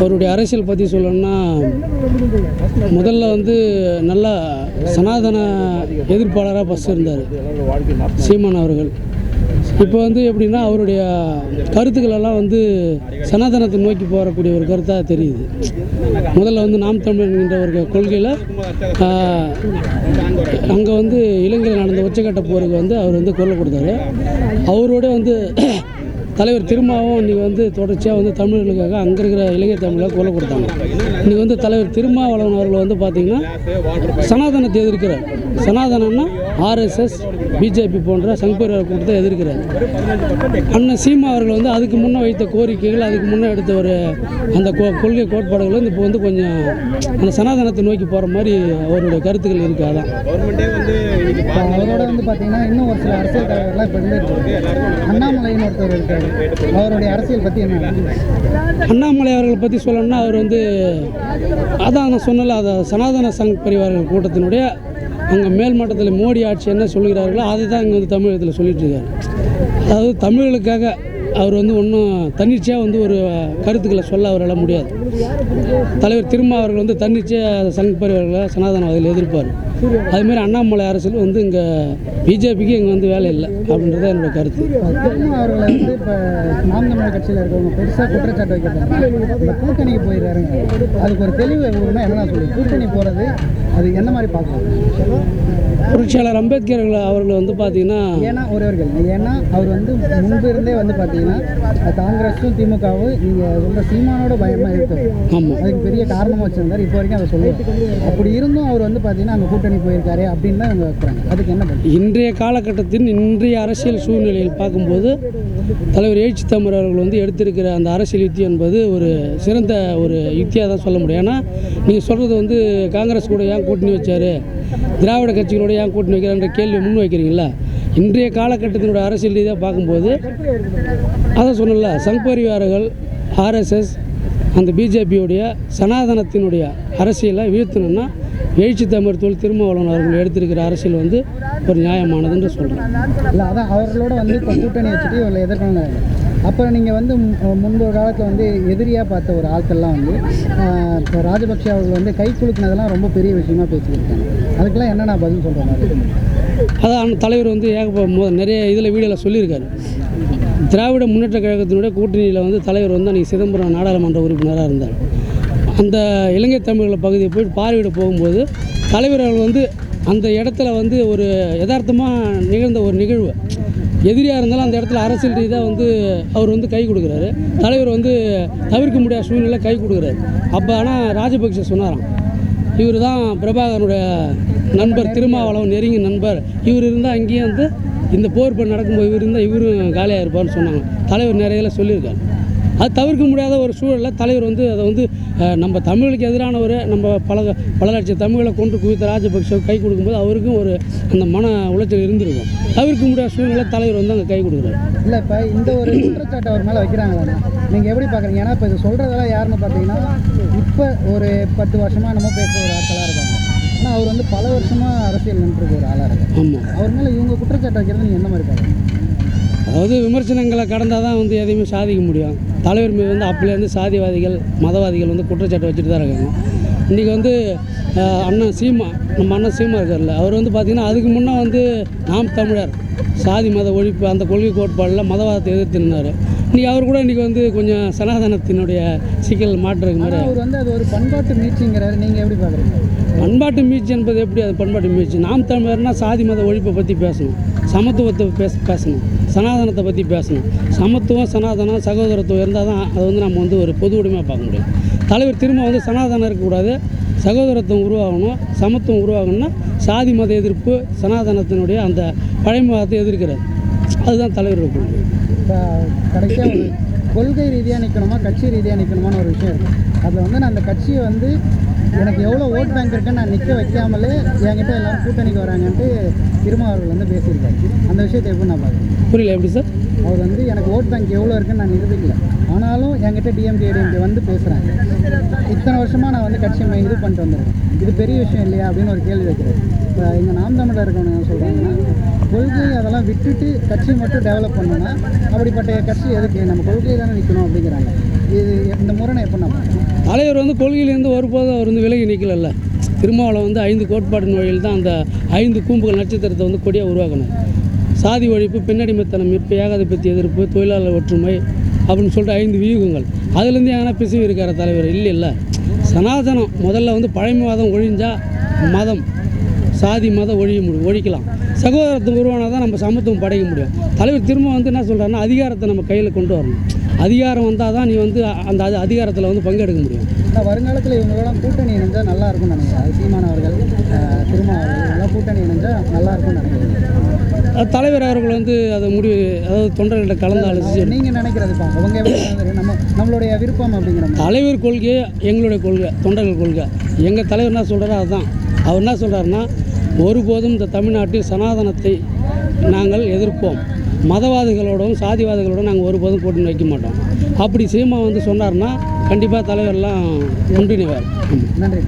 அவருடைய அரசியல் பற்றி சொல்லணும்னா முதல்ல வந்து நல்லா சனாதன எதிர்ப்பாளராக ஃபஸ்ட் இருந்தார் சீமான் அவர்கள். இப்போ வந்து எப்படின்னா அவருடைய கருத்துக்களெல்லாம் வந்து சனாதனத்தை நோக்கி போகக்கூடிய ஒரு கருத்தாக தெரியுது. முதல்ல வந்து நாம் தமிழ் என்கின்ற ஒரு கொள்கையில் அங்கே வந்து இலங்கையில் நடந்த உச்சக்கட்ட போருக்கு வந்து அவர் வந்து குரல் கொடுத்தாரு. அவரோட வந்து தலைவர் திருமாவும் இன்றைக்கி வந்து தொடர்ச்சியாக வந்து தமிழர்களுக்காக அங்கே இருக்கிற இலங்கை தமிழை குரல் கொடுத்தாங்க. இன்றைக்கி வந்து தலைவர் திருமாவளவன் அவர்கள் வந்து பார்த்திங்கன்னா சனாதனத்தை எதிர்க்கிறார். சனாதனம்னா ஆர்எஸ்எஸ் பிஜேபி போன்ற சங்பரிவார் கூட்டத்தை எதிர்க்கிறார். அண்ணன் சீமா அவர்கள் வந்து அதுக்கு முன்னே வைத்த கோரிக்கைகள் அதுக்கு முன்னே எடுத்த ஒரு அந்த கொ- கொள்கை கோட்பாடுகள் வந்து இப்போ வந்து கொஞ்சம் அந்த சனாதனத்தை நோக்கி போகிற மாதிரி அவருடைய கருத்துக்கள் இருக்குது அதான். இப்போ அவரோட வந்து பார்த்தீங்கன்னா இன்னும் ஒரு சில அரசியல் தலைவர்கள்லாம் இப்போ இருந்துட்டு அண்ணாமலைன்னு ஒருத்தர் இருக்காரு. அவருடைய அரசியல் பற்றி என்ன அண்ணாமலை அவர்களை பற்றி சொல்லணும்னா அவர் வந்து அதான் நான் சொன்னல அதை சனாதன சங் பரிவார்கள் கூட்டத்தினுடைய அங்கே மேல் மட்டத்தில் மோடி ஆட்சி என்ன சொல்கிறார்களோ அதை தான் இங்கே வந்து தமிழகத்தில் சொல்லிட்டு இருக்காரு. அதாவது தமிழர்களுக்காக அவர் வந்து ஒன்றும் தன்னிச்சையாக வந்து ஒரு கருத்துக்களை சொல்ல அவரால் முடியாது. தலைவர் திருமா அவர்கள் வந்து தன்னிச்சையாக சங் பரிவார்களை சனாதனவாதிகள் எதிர்ப்பார். அதுமாரி அண்ணாமலை அரசியல் வந்து இங்கே பிஜேபிக்கு இங்கே வந்து வேலை இல்லை அப்படின்றது என்னோட கருத்து. திரும்ப அவர்களை வந்து இப்போ நாம் தமிழர் கட்சியில் இருக்கவங்க பெருசாக குற்றச்சாட்டு வைக்கிறாங்க கூட்டணிக்கு போயிடுறாருங்க அதுக்கு ஒரு தெளிவு என்ன சொல்லி கூட்டணி போகிறது அது என்ன மாதிரி பார்க்கலாம் புரட்சியாளர் அம்பேத்கர் அவர்கள் வந்து பார்த்தீங்கன்னா ஏன்னா ஒரே ஒரு கேள்வி. ஏன்னா அவர் வந்து முன்பு இருந்தே வந்து பார்த்தீங்கன்னா காங்கிரஸும் திமுகவும் நீங்கள் சொல்கிற சீமானோட பயமாக இருக்குது ஆமாம் அதுக்கு பெரிய காரணமாக வச்சுருந்தார். இப்போ வரைக்கும் அதை சொல்லுவாங்க அப்படி இருந்தும் அவர் வந்து பார்த்தீங்கன்னா அங்கே கூட்டணி போயிருக்காரு அப்படின்னு தான் இவங்க வைக்கிறாங்க. அதுக்கு என்ன பண்ணுறது இன்றைய காலகட்டத்தின் இன்றைய அரசியல் சூழ்நிலையில் பார்க்கும்போது தலைவர் எழுச்சி தமிழர் அவர்கள் வந்து எடுத்திருக்கிற அந்த அரசியல் யுத்தி என்பது ஒரு சிறந்த ஒரு யுத்தியாக தான் சொல்ல முடியும். ஏன்னா நீங்கள் சொல்கிறது வந்து காங்கிரஸ் கூட ஏன் கூட்டணி வச்சார்? திராவிட கட்சிகளோட ஏன் கூட்டணி வைக்கிறான்ற கேள்வி முன் வைக்கிறீங்களா இன்றைய காலகட்டத்தினுடைய அரசியல் ரீதியாக பார்க்கும்போது அதை சொன்னல சங் பரிவாரர்கள் ஆர்எஸ்எஸ் அந்த பிஜேபியுடைய சனாதனத்தினுடைய அரசியலை வீழ்த்தணும்னா எழுச்சி தமிழ் தொழில் திருமாவளவன் அவர்கள் எடுத்திருக்கிற அரசியல் வந்து ஒரு நியாயமானதுன்னு சொல்கிறேன் இல்லை அதான் அவர்களோட வந்து இப்போ கூட்டணி வச்சுட்டு இவங்களை எதிர்க்கணும் அப்புறம் நீங்கள் வந்து முன்பு காலத்தில் வந்து எதிரியாக பார்த்த ஒரு ஆட்கள்லாம் வந்து இப்போ ராஜபக்ஷ அவர்கள் வந்து கை குலுக்கினதெல்லாம் ரொம்ப பெரிய விஷயமா பேசிக்கிட்டாங்க அதுக்கெல்லாம் என்னென்ன பதில் சொல்கிற மாதிரி அதான் தலைவர் வந்து ஏகப்ப நிறைய இதில் வீடியோவில் சொல்லியிருக்காரு. திராவிட முன்னேற்ற கழகத்தினுடைய கூட்டணியில் வந்து தலைவர் வந்து அன்றைக்கி சிதம்பரம் நாடாளுமன்ற உறுப்பினராக இருந்தார். அந்த இலங்கை தமிழர்கள் பகுதியை போய் பார்வையிட போகும்போது தலைவர் அவர்கள் வந்து அந்த இடத்துல வந்து ஒரு யதார்த்தமாக நிகழ்ந்த ஒரு நிகழ்வு. எதிரியாக இருந்தாலும் அந்த இடத்துல அரசியல் ரீதியாக வந்து அவர் வந்து கை கொடுக்குறாரு. தலைவர் வந்து தவிர்க்க முடியாத சூழ்நிலை கை கொடுக்குறாரு. அப்போ ஆனால் ராஜபக்சே சொன்னாராம் இவர் தான் பிரபாகரனுடைய நண்பர் திருமாவளவன் நெருங்கிய நண்பர். இவர் இருந்தால் அங்கேயும் வந்து இந்த போர் நடக்கும்போது இவர் இருந்தால் இவரும் காலியாக இருப்பார்னு சொன்னாங்க. தலைவர் நிறைய சொல்லியிருக்காரு. அது தவிர்க்க முடியாத ஒரு சூழலில் தலைவர் வந்து அதை வந்து நம்ம தமிழுக்கு எதிரானவர் நம்ம பல பல லட்சம் தமிழை கொண்டு குவித்த ராஜபக்ஷ கை கொடுக்கும்போது அவருக்கும் ஒரு அந்த மன உளைச்சல் இருந்திருக்கும். தவிர்க்க முடியாத சூழ்நிலை தலைவர் வந்து அங்கே கை கொடுக்குறாரு. இல்லை இப்போ இந்த ஒரு குற்றச்சாட்டு அவர் மேலே வைக்கிறாங்களா நீங்கள் எப்படி பார்க்குறீங்க ஏன்னா இப்போ இது சொல்கிறதெல்லாம் யாருன்னு பார்த்தீங்கன்னா இப்போ ஒரு பத்து வருஷமாக நம்ம பேசுகிற ஒரு ஆட்களாக இருக்காங்க. ஆனால் அவர் வந்து பல வருஷமாக அரசியல் நின்றுருக்க ஒரு ஆளாக ஆமாம் அவர் மேலே இவங்க குற்றச்சாட்டு வைக்கிறது நீங்கள் என்ன மாதிரி பார்க்குறீங்க அதாவது விமர்சனங்களை கடந்தால் தான் வந்து எதையுமே சாதிக்க முடியும். தலைவர் மீது வந்து அப்போலேருந்து சாதிவாதிகள் மதவாதிகள் வந்து குற்றச்சாட்டு வச்சுட்டு தான் இருக்காங்க. இன்றைக்கி வந்து அண்ணன் சீமா நம்ம அண்ணன் சீமா இருக்கார்ல அவர் வந்து பார்த்திங்கன்னா அதுக்கு முன்னே வந்து நாம் தமிழர். சாதி மத ஒழிப்பு அந்த கொள்கை கோட்பாடில் மதவாதத்தை எதிர்த்து நின்னார். இன்றைக்கி அவர் கூட இன்றைக்கி வந்து கொஞ்சம் சனாதனத்தினுடைய சிக்கல் மாற்றுறதுக்கு மாதிரி. அவர் வந்து அது ஒரு பண்பாட்டு மீட்சிங்கிறாரு. நீங்கள் எப்படி பார்க்குறீங்க பண்பாட்டு மீட்சி என்பது எப்படி? அது பண்பாட்டு மீட்சி. நாம் தமிழர்னா சாதி மத ஒழிப்பை பற்றி பேசணும். சமத்துவத்தை பேச பேசணும். சனாதனத்தை பற்றி பேசணும். சமத்துவம் சனாதனம் சகோதரத்துவம் இருந்தால் தான் அதை வந்து நம்ம வந்து ஒரு பொது உடைமையாக பார்க்க முடியும். தலைவர் திரும்ப வந்து சனாதனம் இருக்கக்கூடாது. சகோதரத்துவம் உருவாகணும். சமத்துவம் உருவாகணும்னா சாதி மத எதிர்ப்பு சனாதனத்தினுடைய அந்த பழைமதத்தை எதிர்க்கிறது. அதுதான் தலைவரோட கொள்கை இப்போ கடைசியாக கொள்கை ரீதியாக நிற்கணுமா கட்சி ரீதியாக நிற்கணுமான்னு ஒரு விஷயம் இருக்குது அதில் வந்து நான் அந்த கட்சியை வந்து எனக்கு எவ்வளோ ஓட் பேங்க் இருக்குன்னு நான் நிற்க வைக்காமலே என்கிட்ட எல்லாரும் கூட்டணிக்கு வராங்கன்ட்டு திருமா அவர்கள் வந்து பேசியிருக்காரு. அந்த விஷயத்தை எப்படி நான் பார்க்குறேன்? புரியல எப்படி சார்? அவர் வந்து எனக்கு ஓட் பேங்க் எவ்வளோ இருக்குன்னு நான் நிரூபிக்கல. ஆனாலும் என்கிட்ட டிஎம்கே டிஎம்கே வந்து பேசுகிறாங்க இத்தனை வருஷமாக நான் வந்து கட்சி மை- இது பண்ணிட்டு வந்திருக்கேன். இது பெரிய விஷயம் இல்லையா அப்படின்னு ஒரு கேள்வி வைக்கிறேன் இப்போ இங்கே நாம் தமிழில் இருக்கவங்க என்ன சொல்கிறாங்கன்னா கொள்கை அதெல்லாம் விட்டுட்டு கட்சி மட்டும் டெவலப் பண்ணணும்னா அப்படிப்பட்ட கட்சி எதுக்கு? நம்ம கொள்கை தானே நிற்கணும் அப்படிங்கிறாங்க. இது முறைன்னு எப்போ நம்ம தலைவர் வந்து கொள்கையிலேருந்து ஒருபோதும் அவர் வந்து விலகி நிற்கலல்ல திருமாவளை வந்து ஐந்து கோட்பாட்டின் வழியில் தான் அந்த ஐந்து கூம்புகள் நட்சத்திரத்தை வந்து கொடியாக உருவாக்கணும் சாதி ஒழிப்பு பெண்ணடிமைத்தனம் மீட்பு ஏகாதிபத்திய எதிர்ப்பு தொழிலாளர் ஒற்றுமை அப்படின்னு சொல்லிட்டு ஐந்து வியூகங்கள். அதுலேருந்து எங்கன்னா பிசுவி இருக்கிற தலைவர்? இல்லை இல்லை சனாதனம் முதல்ல வந்து பழமைவாதம் ஒழிஞ்சால் மதம். சாதி மதம் ஒழிய முடியும் ஒழிக்கலாம். சகோதரத்தை உருவானால் தான் நம்ம சமத்துவம் படைக்க முடியும். தலைவர் திரும்ப வந்து என்ன சொல்கிறாருன்னா அதிகாரத்தை நம்ம கையில் கொண்டு வரணும். அதிகாரம் வந்தால் தான் நீ வந்து அந்த அது அதிகாரத்தில் வந்து பங்கெடுக்க முடியும். நான் வருங்காலத்தில் இவங்களோட கூட்டணி இணைஞ்சால் நல்லா இருக்கும்னு நினைக்கிறேன் சீமானவர்கள் திருமாவர்கள் கூட்டணி இணைஞ்சால் நல்லா இருக்கும்னு நினைக்கிறேன் தலைவர் அவர்கள் வந்து அதை முடிவு அதாவது தொண்டர்கிட்ட கலந்து ஆலோசிச்சு நீங்கள் நினைக்கிறதுப்பா அவங்க நினைக்கிறது? நம்ம நம்மளுடைய விருப்பம் அப்படிங்கிற தலைவர் கொள்கை எங்களுடைய கொள்கை தொண்டர்கள் கொள்கை. எங்கள் தலைவர் என்ன சொல்கிறாரோ அதுதான். அவர் என்ன சொல்கிறாருன்னா ஒருபோதும் இந்த தமிழ்நாட்டில் சனாதனத்தை நாங்கள் எதிர்ப்போம். மதவாதிகளோடும் சாதிவாதிகளோடும் நாங்கள் ஒருபோதும் கூட்டணி வைக்க மாட்டோம். அப்படி சீமா வந்து சொன்னார்னா கண்டிப்பாக தலைவர்லாம் ஒன்றிணைவார் நன்றி.